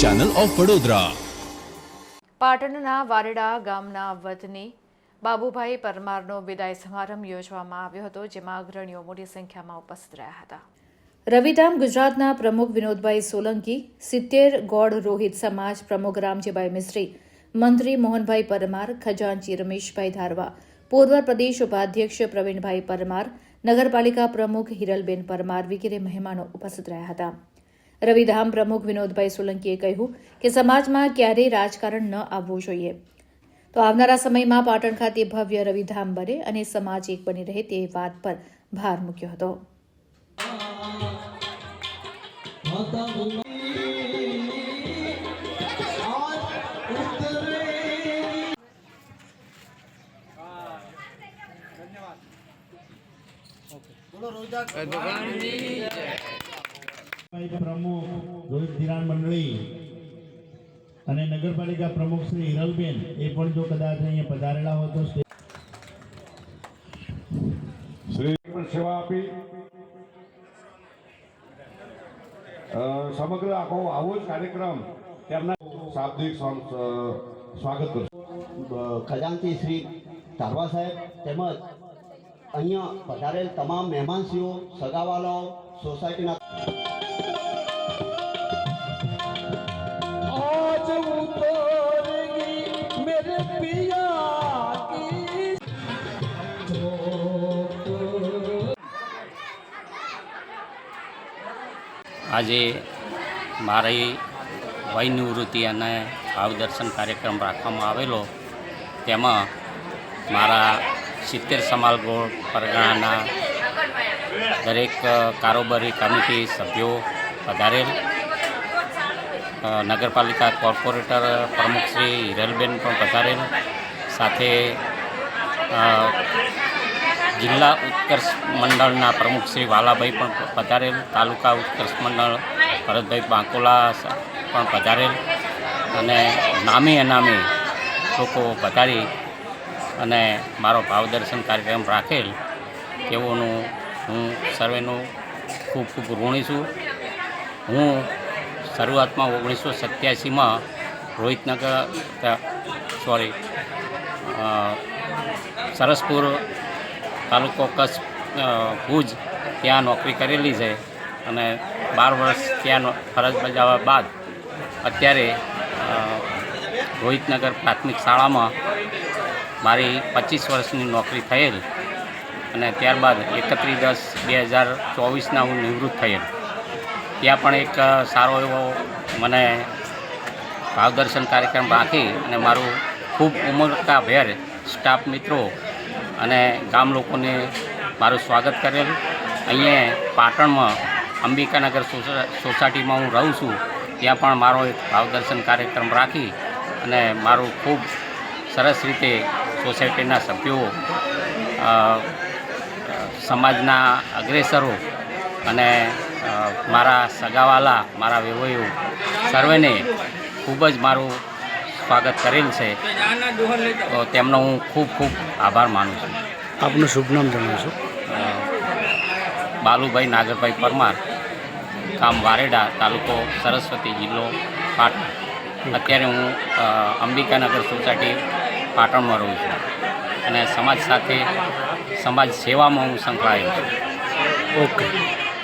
Channel of Vadodara પાટણના વારેડા ગામના વતની બાબુભાઈ પરમારનો વિદાય સમારંભ યોજવામાં આવ્યો હતો જેમાં અગ્રણીઓ મોટી સંખ્યામાં ઉપસ્થિત રહ્યા હતા. રવિધામ ગુજરાતના પ્રમુખ વિનોદભાઈ સોલંકી સિત્તેર ગોળ રોહિત સમાજ પ્રમુખ રામજીભાઈ મિસ્ત્રી મંત્રી મોહનભાઈ પરમાર ખજાનચી રમેશભાઈ ધારવા પૂર્વ પ્રદેશ ઉપાધ્યક્ષ પ્રવીણભાઈ પરમાર નગરપાલિકા પ્રમુખ હિરલબેન પરમાર વગેરે મહેમાનો ઉપસ્થિત રહ્યા હતા. રવિધામ પ્રમુખ વિનોદભાઈ સોલંકીએ કહ્યું કે સમાજમાં ક્યારેય રાજકારણ ન આવવું જોઈએ. તો આવનારા સમયમાં પાટણ ખાતે ભવ્ય રવિધામ બને અને સમાજ એક બની રહે તે વાત પર ભાર મૂક્યો હતો. નગરપાલિકા પ્રમુખ રોહિત ધિરાણ મંડળી અને નગરપાલિકા પ્રમુખ શ્રી હિરલબેન એ પણ જો કદાચ અહીંયા પધારેલા હોય તો શ્રી પણ સેવા આપી. સમગ્ર આખો આવો જ કાર્યક્રમ તેમના શાબ્દિક સ્વાગત કરશું ખજાનચી શ્રી ધારવા સાહેબ તેમજ અહીંયા પધારેલ તમામ મહેમાનશ્રીઓ સગાવાલાઓ સોસાયટીના આજે મારી વય અને ભાવદર્શન કાર્યક્રમ રાખવામાં આવેલો. તેમાં મારા સિત્તેર સમાલગોળ પરગણાના દરેક કારોબારી કમિટી સભ્યો પધારેલ. નગરપાલિકા કોર્પોરેટર પ્રમુખ શ્રી હિરલબેન પણ પધારેલ. સાથે જિલ્લા ઉત્કર્ષ મંડળના પ્રમુખ શ્રી વાલાભાઈ પણ પધારેલ, તાલુકા ઉત્કર્ષ મંડળ ભરતભાઈ બાંકોલા પણ પધારેલ અને નામી અનામી લોકો પધારી અને મારો ભાવદર્શન કાર્યક્રમ રાખેલ તેઓનું હું સર્વેનું ખૂબ ખૂબ ઋણી છું. હું શરૂઆતમાં ઓગણીસો સત્યાસીમાં રોહિતનગર સોરી સરસપુર તાલુકો કચ્છ ભુજ ત્યાં નોકરી કરેલી છે અને બાર વર્ષ ત્યાં ફરજ બજાવવા બાદ અત્યારે રોહિતનગર પ્રાથમિક શાળામાં મારી પચીસ વર્ષની નોકરી થયેલ અને ત્યારબાદ એકત્રીસ દસ બે હજાર ચોવીસના હું નિવૃત્ત થયેલ. ત્યાં પણ એક સારો એવો મને ભાવદર્શન કાર્યક્રમ રાખી અને મારું ખૂબ ઉમળકાભેર સ્ટાફ મિત્રો અને ગામ લોકોને મારું સ્વાગત કરેલ. અહીંયા પાટણમાં અંબિકાનગર સોસાયટીમાં હું રહું છું. ત્યાં પણ મારો એક ભાવદર્શન કાર્યક્રમ રાખી અને મારું ખૂબ સરસ રીતે સોસાયટીના સભ્યો સમાજના અગ્રેસરો અને મારા સગાવાલા, મારા વેવયો સર્વેને ખૂબ જ મારું સ્વાગત કરેલ છે. તો તેમનો હું ખૂબ ખૂબ આભાર માનું છું. આપનું શુભ નામ જણાવશો? બાલુભાઈ નાગરભાઈ પરમાર ગામ વારેડા તાલુકો સરસ્વતી જિલ્લો પાટણ. અત્યારે હું અંબિકાનગર સોસાયટી પાટણમાં રહું છું. અને સમાજ સાથે સમાજ સેવામાં હું સંકળાયેલ છું. ઓકે.